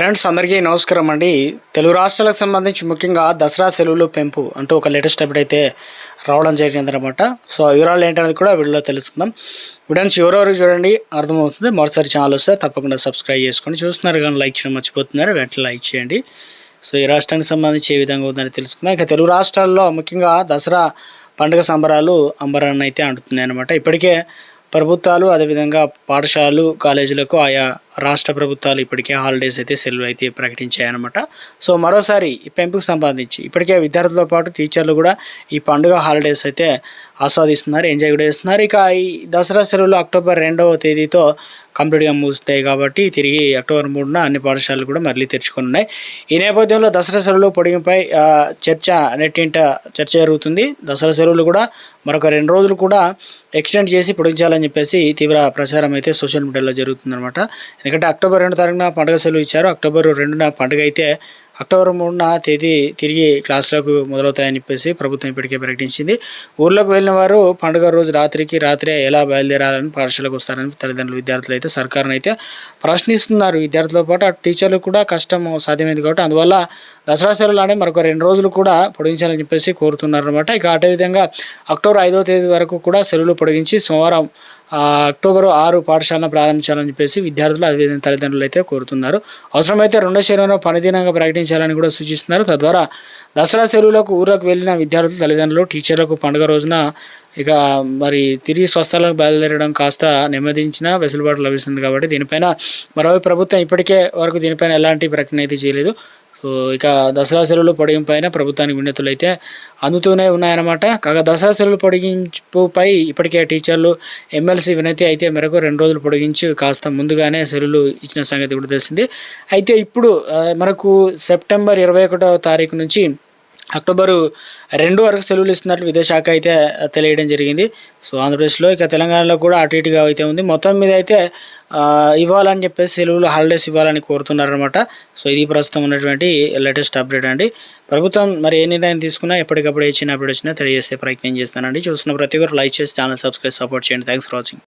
Friends అందరికీ నమస్కారం అండి. తెలుగు రాష్ట్రాలకు సంబంధించి ముఖ్యంగా దసరా సెలవులు పెంపు అంటూ ఒక లేటెస్ట్ అప్డేట్ అయితే రావడం జరిగిందనమాట సో ఆ వివరాలు ఏంటనేది కూడా వీడియోలో తెలుసుకుందాం. వీడియోస్ ఎవరెవరు చూడండి అర్థమవుతుంది. మరోసారి ఛానల్ వస్తే తప్పకుండా సబ్స్క్రైబ్ చేసుకోండి చూస్తున్నారు కానీ లైక్ చేయడం మర్చిపోతున్నారు వెంటనే లైక్ చేయండి. సో ఈ రాష్ట్రానికి సంబంధించి ఏ విధంగా ఉందని తెలుసుకుందాం. ఇక తెలుగు రాష్ట్రాల్లో ముఖ్యంగా దసరా పండుగ సంబరాలు అంబరాన్ని అయితే అంటున్నాయి అనమాట ఇప్పటికే ప్రభుత్వాలు అదేవిధంగా పాఠశాలలు కాలేజీలకు ఆయా రాష్ట్ర ప్రభుత్వాలు ఇప్పటికే హాలిడేస్ అయితే సెలవు అయితే ప్రకటించాయన్నమాట. సో మరోసారి ఈ పెంపుకు సంబంధించి ఇప్పటికే విద్యార్థులతో పాటు టీచర్లు కూడా ఈ పండుగ హాలిడేస్ అయితే ఆస్వాదిస్తున్నారు ఎంజాయ్ కూడా చేస్తున్నారు. ఇక ఈ దసరా సెలవులు అక్టోబర్ రెండవ తేదీతో కంప్లీట్గా ముగుస్తాయి కాబట్టి తిరిగి అక్టోబర్ మూడున అన్ని పాఠశాలలు కూడా మళ్ళీ తెరుచుకొని ఉన్నాయి ఈ నేపథ్యంలో దసరా సెలవులు పొడిగింపై చర్చ నెట్టింట చర్చ జరుగుతుంది. దసరా సెలవులు కూడా మరొక రెండు రోజులు కూడా ఎక్స్టెండ్ చేసి పొడిగించాలని చెప్పేసి తీవ్ర ప్రచారం అయితే సోషల్ మీడియాలో జరుగుతుందన్నమాట. ఎందుకంటే అక్టోబర్ రెండు తారీఖున పండుగ సెలవు ఇచ్చారు. అక్టోబర్ రెండున పండుగ అయితే అక్టోబర్ మూడున తేదీ తిరిగి క్లాసులకు మొదలవుతాయని చెప్పేసి ప్రభుత్వం ఇప్పటికే ప్రకటించింది. ఊర్లోకి వెళ్ళిన వారు పండుగ రోజు రాత్రికి రాత్రే ఎలా బయలుదేరాలని పాఠశాలకు వస్తారని తల్లిదండ్రులు విద్యార్థులు అయితే సర్కారును అయితే ప్రశ్నిస్తున్నారు. విద్యార్థులతో పాటు టీచర్లు కూడా కష్టం సాధ్యమైంది కాబట్టి అందువల్ల దసరా సెలవులు మరొక రెండు రోజులు కూడా పొడిగించాలని చెప్పేసి కోరుతున్నారు అనమాట ఇక అదేవిధంగా అక్టోబర్ ఐదో తేదీ వరకు కూడా సెలవులు పొడిగించి సోమవారం అక్టోబర్ ఆరు పాఠశాలను ప్రారంభించాలని చెప్పేసి విద్యార్థులు అదేవిధంగా తల్లిదండ్రులు అయితే కోరుతున్నారు. అవసరమైతే రెండో శనివారం పనిదినంగా ప్రకటించాలని కూడా సూచిస్తున్నారు. తద్వారా దసరా సెలవులకు ఊర్లకు వెళ్ళిన విద్యార్థులు తల్లిదండ్రులు టీచర్లకు పండుగ రోజున ఇక మరి తిరిగి స్వస్థలాలకు బయలుదేరడం కాస్త నెమ్మదించిన వెసులుబాటు లభిస్తుంది కాబట్టి దీనిపైన మరోవైపు ప్రభుత్వం ఇప్పటికే వరకు దీనిపైన ఎలాంటి ప్రకటన అయితే చేయలేదు. సో ఇక దసరా సెలవులు పొడిగింపైన ప్రభుత్వానికి విన్నతులు అయితే అందుతూనే ఉన్నాయన్నమాట. కాగా దసరా సెలవులు పొడిగింపుపై ఇప్పటికే టీచర్లు ఎమ్మెల్సీ వినతి అయితే మేరకు రెండు రోజులు పొడిగించి కాస్త ముందుగానే సెలవులు ఇచ్చిన సంగతి కూడా తెలిసింది. అయితే ఇప్పుడు మనకు సెప్టెంబర్ ఇరవై ఒకటో తారీఖు నుంచి అక్టోబరు రెండు వరకు సెలవులు ఇస్తున్నట్లు విదేశాఖ అయితే తెలియడం జరిగింది. సో ఆంధ్రప్రదేశ్లో ఇక తెలంగాణలో కూడా అటు ఇటుగా అయితే ఉంది. మొత్తం మీద అయితే ఇవ్వాలని చెప్పేసి సెలవులు హాలిడేస్ ఇవ్వాలని కోరుతున్నారనమాట సో ఇది ప్రస్తుతం ఉన్నటువంటి లేటెస్ట్ అప్డేట్ అండి. ప్రభుత్వం మరి ఏ నిర్ణయం తీసుకున్నా ఎప్పటికప్పుడు ఏ చిన్న అప్డేట్ వచ్చినా తెలియజేసే ప్రయత్నం చేస్తానండి. చూస్తున్న ప్రతి ఒక్కరు లైక్ చేసి ఛానల్ సబ్స్క్రైబ్ సపోర్ట్ చేయండి. Thanks for watching